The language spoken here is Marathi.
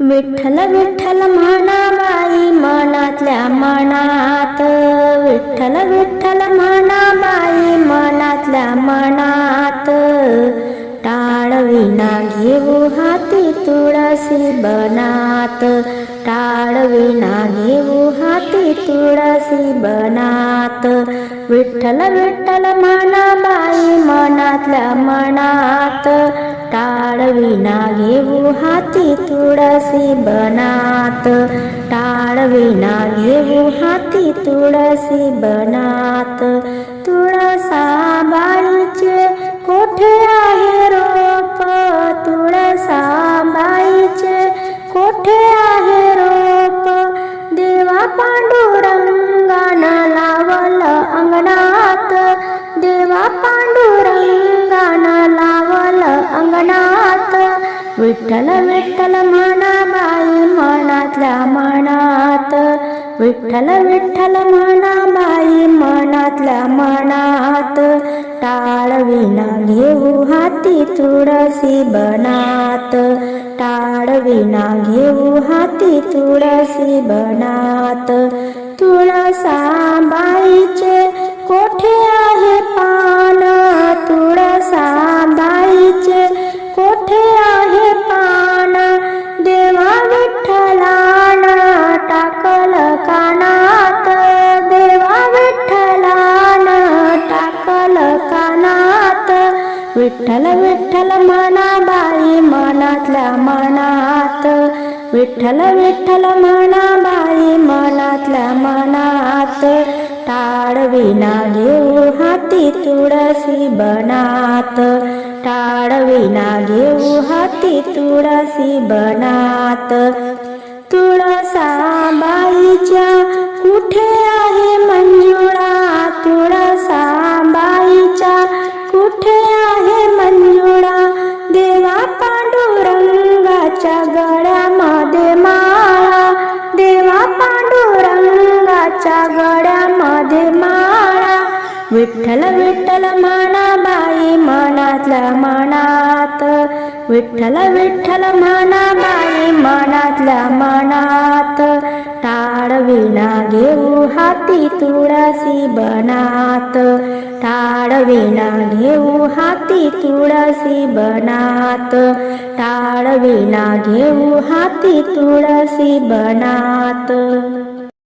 विठ्ठल विठ्ठल म्हणा बाई मनातल्या मनात. विठ्ठल विठ्ठल म्हणा बाई मनातल्या मनात. टाळविना घेऊ हाती तुळसी बनात. टाळविना घेऊ हाती तुळसी बनात. विठ्ठल विठ्ठल म्हणा बाई मनातल्या मनात. टाळविना घेऊ हाती तुळसी बनात टाळविना घेऊ हाती तुळसी बनात तुळसा बाळीचे कोठे विठ्ठल विठ्ठल म्हणा बाई मनातल्या मनात. विठ्ठल विठ्ठल म्हणा बाई मनातल्या मनात. टाळविना घेऊ हाती तुळसी बनात. टाळविना घेऊ हाती तुळसी बनात. तुळसा बाईचे कोठे विठ्ठल विठ्ठल म्हणा बाई मनातल्या मनात. विठ्ठल विठ्ठल म्हणा बाई मनातल्या मनात. टाळविना घेऊ हाती तुळसी बनात. टाळविना घेऊ हाती तुळसी बनात. तुळसा बाई पांडुरंगाच्या गळ्यामध्ये माळा देवा पांडुरंगाच्या गळ्यामध्ये माळा. विठ्ठल विठ्ठल म्हणा बाई मनातल्या मनात विठ्ठल विठ्ठल म्हणा बाई मनातल्या मनात. टाळविना घेऊ हाती तुळसी बनात टाळ विना घेऊ हाती तुळसी बनात. टाळविना घेऊ हाती तुळसी बनात.